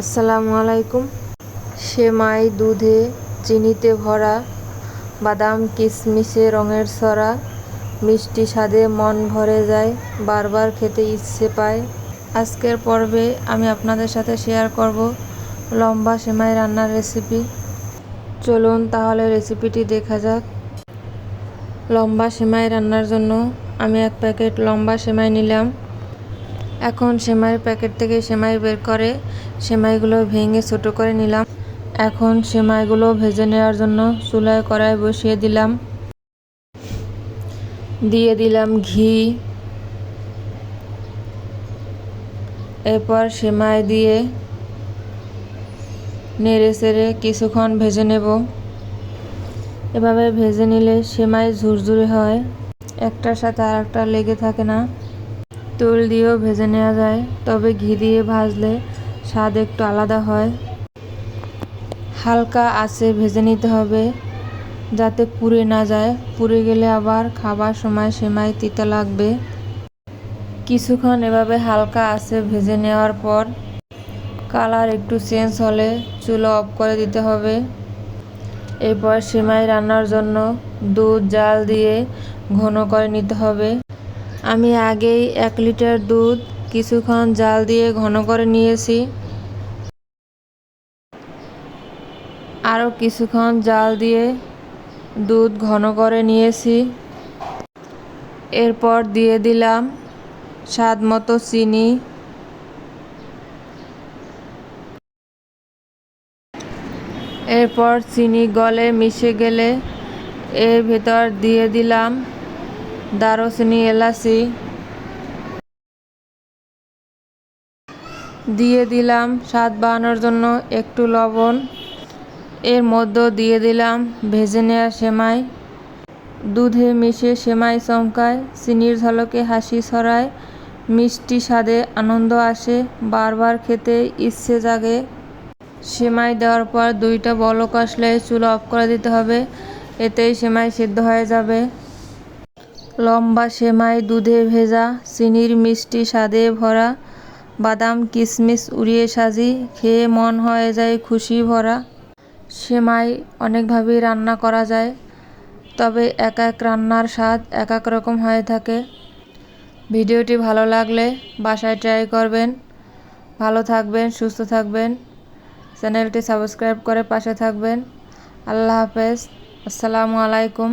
আসসালামু আলাইকুম। সেমাই, দুধে, চিনিতে ভরা, বাদাম কিশমিশে রঙের সরা মিষ্টি স্বাদে মন ভরে যায়, বারবার খেতে ইচ্ছে পায়। আজকের পর্বে আমি আপনাদের সাথে শেয়ার করব লম্বা সেমাই রান্নার রেসিপি। চলুন তাহলে রেসিপিটি দেখা যাক। লম্বা সেমাই রান্নার জন্য আমি এক প্যাকেট লম্বা সেমাই নিলাম। এখন সেমাইয়ের প্যাকেট থেকে সেমাই বের করে, সেমাইগুলো ভেঙে ছোটো করে নিলাম। এখন সেমাইগুলো ভেজে নেওয়ার জন্য চুলায় কড়াই বসিয়ে দিলাম। দিয়ে দিলাম ঘি। এরপর সেমাই দিয়ে নেড়ে চেড়ে কিছুক্ষণ ভেজে নেব। এভাবে ভেজে নিলে সেমাই ঝুরঝুরে হয়। একটার সাথে আর একটা লেগে থাকে না। তেল দিয়েও ভেজে নেওয়া যায়, তবে ঘি দিয়ে ভাজলে স্বাদ একটু আলাদা হয়। হালকা আছে ভেজে নিতে হবে, যাতে পুড়ে না যায়। পুড়ে গেলে আবার খাবার সময় সেমাই তিতা লাগবে। কিছুক্ষণ এভাবে হালকা আছে ভেজে নেওয়ার পর কালার একটু চেঞ্জ হলে চুলো অফ করে দিতে হবে। এরপর সেমাই রান্নার জন্য দুধ, জাল দিয়ে ঘন করে নিতে হবে। আমি আগেই এক লিটার দুধ, কিছুক্ষণ জাল দিয়ে ঘন করে নিয়েছি। আরও কিছুক্ষণ জাল দিয়ে দুধ ঘন করে নিয়েছি। এরপর দিয়ে দিলাম স্বাদ মতো চিনি। এরপর চিনি গলে মিশে গেলে এর ভেতর দিয়ে দিলাম দারুচিনি এলাচি দিয়ে দিলাম স্বাদ বাড়ানোর জন্য একটু লবণ। এর মধ্যে দিয়ে দিলাম ভেজে নেওয়া সেমাই। দুধে মিশে সেমাই চমকায়, চিনির ঝলকে হাসি ছড়ায়, মিষ্টি স্বাদে আনন্দ আসে, বারবার খেতে ইচ্ছে জাগে। সেমাই দেওয়ার পর দুইটা বলক আসলে চুলো অফ করে দিতে হবে, এতেই সেমাই সিদ্ধ হয়ে যাবে। লম্বা সেমাই, দুধে ভেজা, চিনির মিষ্টি, স্বাদে ভরা, বাদাম কিশমিশ উড়িয়ে সাজি, খেয়ে মন হয়ে যায় খুশি ভরা। সেমাই অনেকভাবেই রান্না করা যায়, তবে এক এক রান্নার স্বাদ এক এক রকম হয়ে থাকে। ভিডিওটি ভালো লাগলে বাসায় ট্রাই করবেন। ভালো থাকবেন, সুস্থ থাকবেন। চ্যানেলটি সাবস্ক্রাইব করে পাশে থাকবেন। আল্লাহ হাফেজ। আসসালামু আলাইকুম।